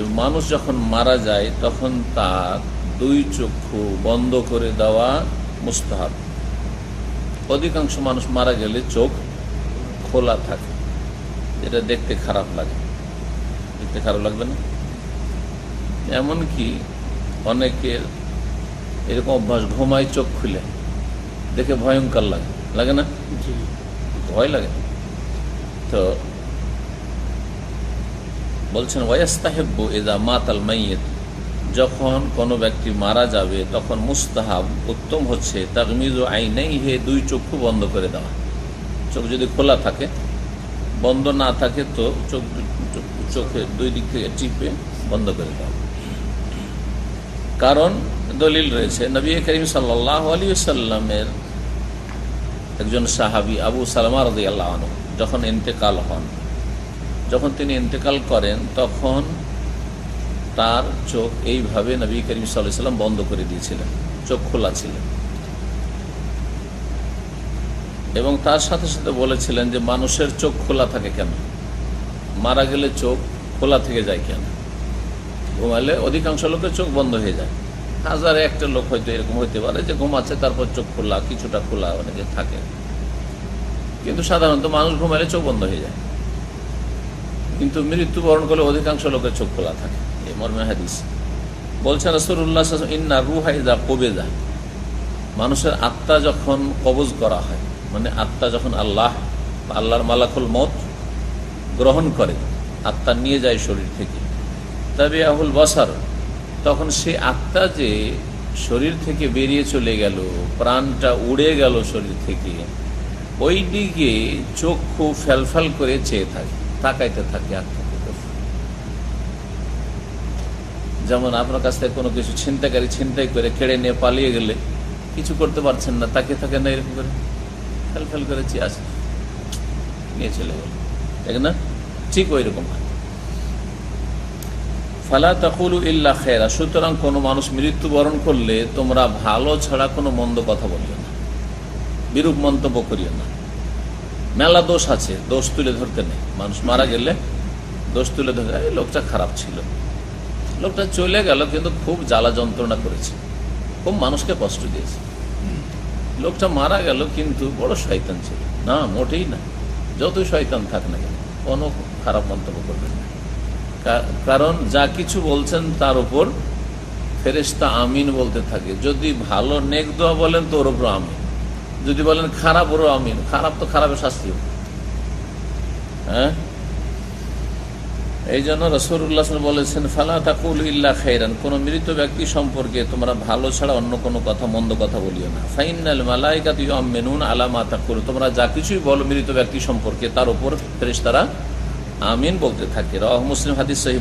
যে মানুষ যখন মারা যায় তখন তার দুই চক্ষু বন্ধ করে দেওয়া মুস্তাহাব। অধিকাংশ মানুষ মারা গেলে চোখ খোলা থাকে। এটা দেখতে খারাপ লাগে। দেখতে খারাপ লাগবে না? এমনকি অনেকের এরকম অভ্যাস ঘুমায় চোখ খুলে দেখে ভয়ঙ্কর লাগে। লাগে না? ভয় লাগে। তো বলছেন ওয়াস্তাহেব্বু এদা মাতাল মাইয়েত। যখন কোনো ব্যক্তি মারা যাবে, তখন মুস্তাহাব উত্তম হচ্ছে তাকমিজ আইনেই হে দুই চক্ষু বন্ধ করে দেওয়া। চোখ যদি খোলা থাকে, বন্ধ না থাকে, তো চোখ চোখ- দুই দিক থেকে টিপে বন্ধ করে দেওয়া। কারণ দলিল রয়েছে, নবী করিম সাল্লাহ আলী সাল্লামের একজন সাহাবি আবু সালমা রদি আল্লাহ যখন ইন্তেকাল হন যখন তিনি ইন্তেকাল করেন, তখন তার চোখ এইভাবে নবী করিম সাল্লাম বন্ধ করে দিয়েছিলেন, চোখ খোলা ছিল। এবং তার সাথে সাথে বলেছিলেন যে, মানুষের চোখ খোলা থাকে কেন? মারা গেলে চোখ খোলা থেকে যায় কেন? ঘুমালে অধিকাংশ লোকের চোখ বন্ধ হয়ে যায়। হাজারে একটা লোক হয়তো এরকম হইতে পারে যে ঘুমাচ্ছে, তারপর চোখ খোলা, কিছুটা খোলা অনেকে থাকে। কিন্তু সাধারণত মানুষ ঘুমালে চোখ বন্ধ হয়ে যায়। কিন্তু মৃত্যুবরণ করলে অধিকাংশ লোকের চোখ খোলা থাকে। এই মর্মে হাদিস। বলছেন ইন্না রুহাইদা কবেদা। মানুষের আত্মা যখন কবজ করা হয় মানে আত্মা যখন আল্লাহ আল্লাহর মালাকুল মত গ্রহণ করে, আত্মা নিয়ে যায় শরীর থেকে। তবে আহুল বসার, তখন সে আত্মা যে শরীর থেকে বেরিয়ে চলে গেল, প্রাণটা উড়ে গেল শরীর থেকে ওই দিকে চক্ষু ফ্যালফাল করে চেয়ে থাকে। তাকাইতে থাকে আত্মাকে যেমন আপনার কাছ থেকে কোনো কিছু ছিনতাইকারী ছিনতাই করে কেড়ে নিয়ে পালিয়ে গেলে কিছু করতে পারছেন না তাকে থাকে না এরকম করে। ফেল ফেল করে চেয়ে আসে নিয়ে চলে গেল। ঠিক না? ঠিক ওই রকম ফালা তাকুলু ইল্লা খেরা সুতরাং কোনো মানুষ মৃত্যুবরণ করলে তোমরা ভালো ছাড়া কোনো মন্দ কথা বলিও না। বিরূপ মন্তব্য করিও না। মেলা দোষ আছে, দোষ তুলে ধরতে নেই। মানুষ মারা গেলে দোষ তুলে ধরে লোকটা খারাপ ছিল। লোকটা চলে গেল, কিন্তু খুব জ্বালা যন্ত্রণা করেছে। খুব মানুষকে কষ্ট দিয়েছে। লোকটা মারা গেল, কিন্তু বড় শয়তান ছিল। না, মোটেই না। যতই শয়তান থাক না কেন, কোনো খারাপ মন্তব্য করবেন না। কারণ যা কিছু বলছেন তার উপর ফেরেস্তা আমিন বলতে থাকে। যদি ভালো নেক দোয়া বলেন তো ওর উপর আমিন। যদি বলেন খারাপ, ওরও আমিন। খারাপ তো খারাপের শাস্তি। হ্যাঁ? এই জন্য রসুল্লাহ বলেছেন, ফালা তাকুল ইল্লা খাইরান। কোন মৃত ব্যক্তি সম্পর্কে তোমরা ভালো ছাড়া অন্য কোনো কথা, মন্দ কথা বলিও না। ফাইনাল মালাইকা তুই মেনুন আলামা তাকুল। তোমরা যা কিছুই বলো মৃত ব্যক্তি সম্পর্কে, তার উপর ফেরেশতারা আমিন বলতে থাকে। রহ মুসলিম, হাদিস সহি